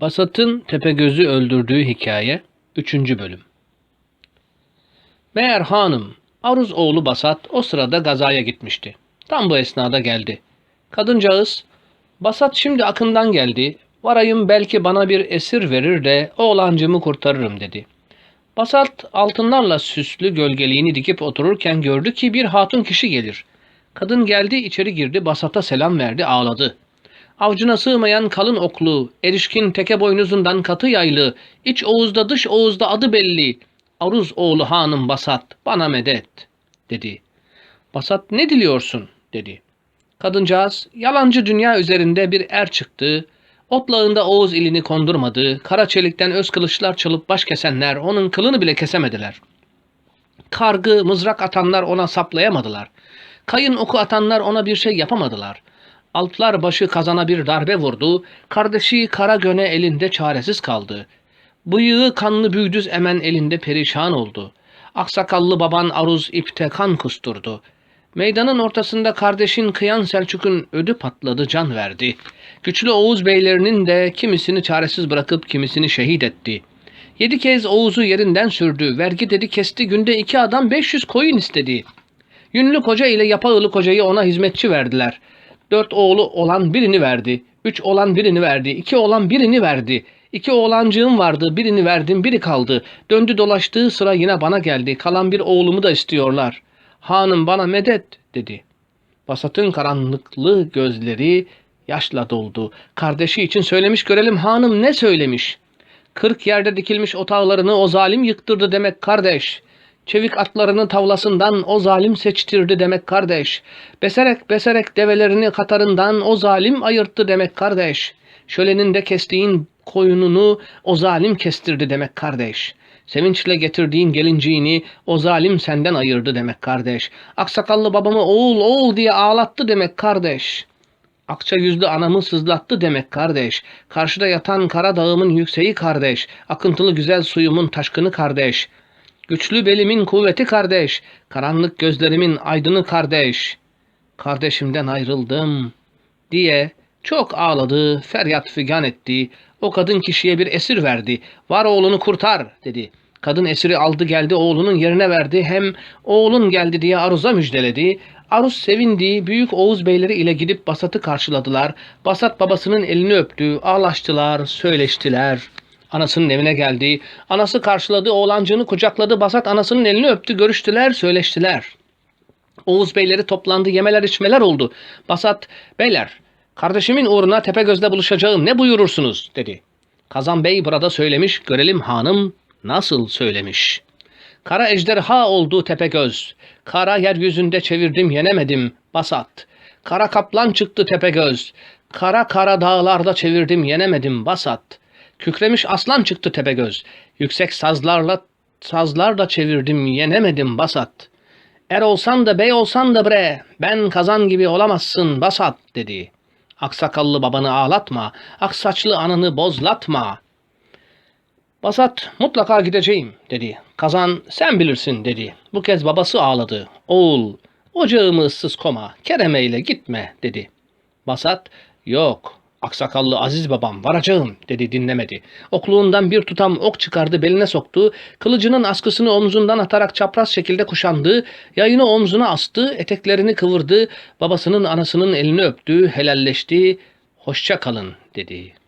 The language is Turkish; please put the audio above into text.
Basat'ın Tepegöz'ü öldürdüğü hikaye 3. bölüm. Meğer hanım, Aruz oğlu Basat o sırada gazaya gitmişti. Tam bu esnada geldi. Kadıncağız, Basat şimdi akından geldi, varayım belki bana bir esir verir de oğlancımı kurtarırım dedi. Basat altınlarla süslü gölgeliğini dikip otururken gördü ki bir hatun kişi gelir. Kadın geldi içeri girdi Basat'a selam verdi ağladı. Avcuna sığmayan kalın oklu, erişkin teke boynuzundan katı yaylı, iç oğuzda dış oğuzda adı belli, Aruz oğlu hanım Basat, bana medet, dedi. Basat ne diliyorsun, dedi. Kadıncağız, yalancı dünya üzerinde bir er çıktı, otlağında Oğuz ilini kondurmadı, kara çelikten öz kılıçlar çalıp baş kesenler onun kılını bile kesemediler. Kargı, mızrak atanlar ona saplayamadılar. Kayın oku atanlar ona bir şey yapamadılar. Alplar başı kazana bir darbe vurdu. Kardeşi kara göne elinde çaresiz kaldı. Bıyığı kanlı büyüdüz emen elinde perişan oldu. Aksakallı baban Aruz ipte kan kusturdu. Meydanın ortasında kardeşin Kıyan Selçuk'un ödü patladı can verdi. Güçlü Oğuz beylerinin de kimisini çaresiz bırakıp kimisini şehit etti. Yedi kez Oğuz'u yerinden sürdü. Vergi dedi kesti günde iki adam 500 koyun istedi. Yünlü koca ile yapağılı kocayı ona hizmetçi verdiler. Dört oğlu olan birini verdi. Üç olan birini verdi. iki olan birini verdi. İki oğlancığım vardı. Birini verdim, biri kaldı. Döndü dolaştığı sıra yine bana geldi. Kalan bir oğlumu da istiyorlar. Hanım bana medet dedi. Basat'ın karanlıklı gözleri yaşla doldu. Kardeşi için söylemiş görelim hanım ne söylemiş. Kırk yerde dikilmiş otağlarını o zalim yıktırdı demek kardeş. Çevik atlarını tavlasından o zalim seçtirdi demek kardeş. Beserek beserek develerini katarından o zalim ayırttı demek kardeş. Şöleninde kestiğin koyununu o zalim kestirdi demek kardeş. Sevinçle getirdiğin gelinciğini o zalim senden ayırdı demek kardeş. Aksakallı babamı oğul oğul diye ağlattı demek kardeş. Akça yüzlü anamı sızlattı demek kardeş. Karşıda yatan kara dağımın yükseği kardeş. Akıntılı güzel suyumun taşkını kardeş. Güçlü belimin kuvveti kardeş. Karanlık gözlerimin aydını kardeş. Kardeşimden ayrıldım diye çok ağladı, feryat figan etti. O kadın kişiye bir esir verdi. Var oğlunu kurtar dedi. Kadın esiri aldı geldi oğlunun yerine verdi. Hem oğlun geldi diye Aruz'a müjdeledi. Aruz sevindi. Büyük Oğuz beyleri ile gidip Basat'ı karşıladılar. Basat babasının elini öptü. Ağlaştılar, söyleştiler. Anasının evine geldi. Anası karşıladı, oğlancığını kucakladı. Basat anasının elini öptü, görüştüler, söyleştiler. Oğuz beyleri toplandı, yemeler içmeler oldu. Basat, beyler, kardeşimin uğruna Tepegöz'le buluşacağım, ne buyurursunuz, dedi. Kazan Bey burada söylemiş, görelim hanım nasıl söylemiş. Kara ejderha oldu Tepegöz. Kara yeryüzünde çevirdim yenemedim, Basat. Kara kaplan çıktı Tepegöz. Kara kara dağlarda çevirdim yenemedim, Basat. Kükremiş aslan çıktı Tepegöz. Yüksek sazlarla sazlarla çevirdim yenemedim Basat. Er olsan da bey olsan da bre, ben kazan gibi olamazsın Basat dedi. Aksakallı babanı ağlatma, aksaçlı ananı bozlatma. Basat mutlaka gideceğim dedi. Kazan sen bilirsin dedi. Bu kez babası ağladı. Oğul ocağımı ıssız koma, keremeyle gitme dedi. Basat yok aksakallı aziz babam varacağım dedi dinlemedi. Okluğundan bir tutam ok çıkardı beline soktu. Kılıcının askısını omzundan atarak çapraz şekilde kuşandı. Yayını omzuna astı. Eteklerini kıvırdı. Babasının anasının elini öptü. Helalleşti. Hoşça kalın dedi.